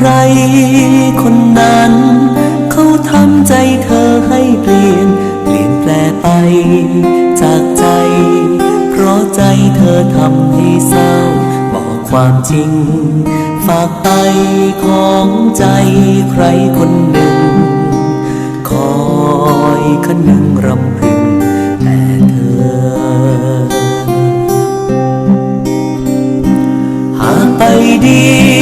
คนนั้น เขาทำใจเธอให้เปลี่ยน เปลี่ยนแปลไป จากใจ เพราะใจเธอทำให้เศร้า บอกความจริง ฝากไปของใจใครคนหนึ่ง คอยคนหนึ่งรำพึงแต่เธอ หากไปดี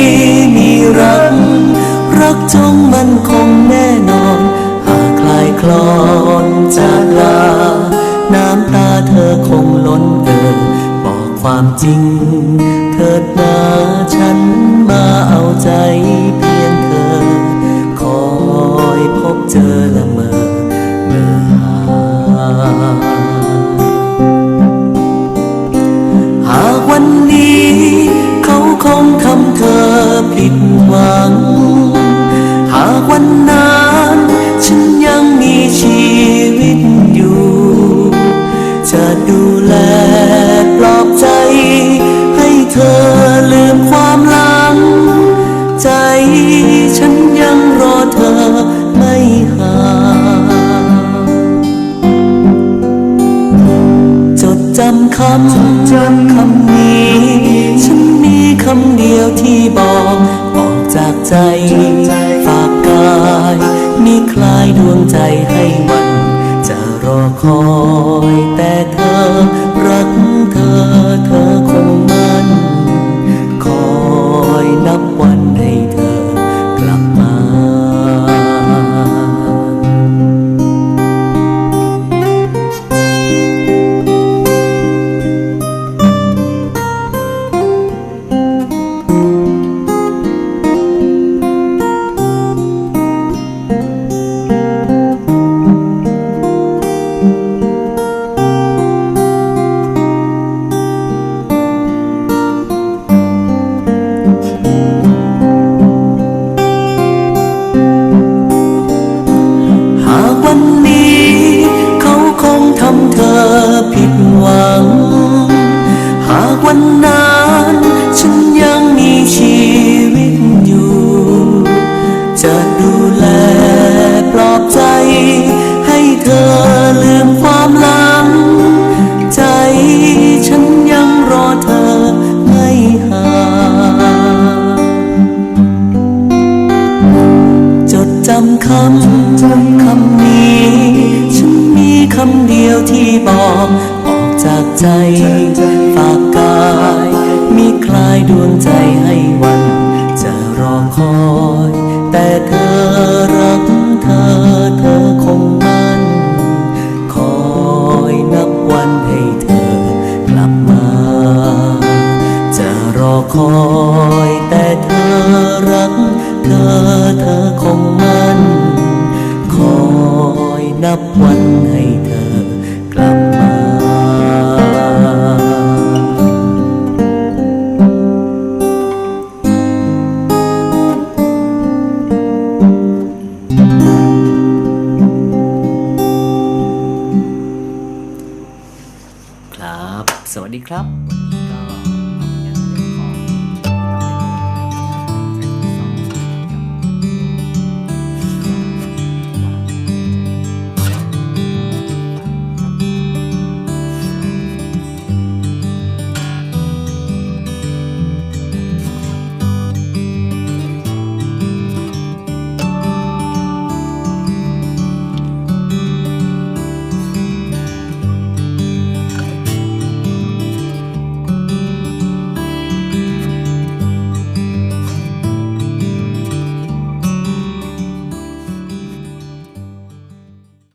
จงมันคงแน่นอน หากคลายคลอนจากลา น้ำตาเธอคงล้นเอ่อบอกความจริงเถิดนาฉันมาเอาใจเพียงเธอ คอยพบเจอละำคำจำคำนี้ ฉันมีคำเดียวที่บอกออกจากใจ ฝากกายมีคลายดวงใจให้วัน จะรอคอยแต่เธอ วันนั้น ฉันยังมีชีวิตอยู่ จะดูแลปลอบใจ ให้เธอลืมความหลัง ใจฉันยังรอเธอไม่ห่างจดจำคำจำคำนี้ ฉันมีคำเดียวที่บอกออกจากใจ คอยแต่เธอรัก เธอเธอคงมั่น คอยนับวันให้เธอกลับมา ครับ สวัสดีครับ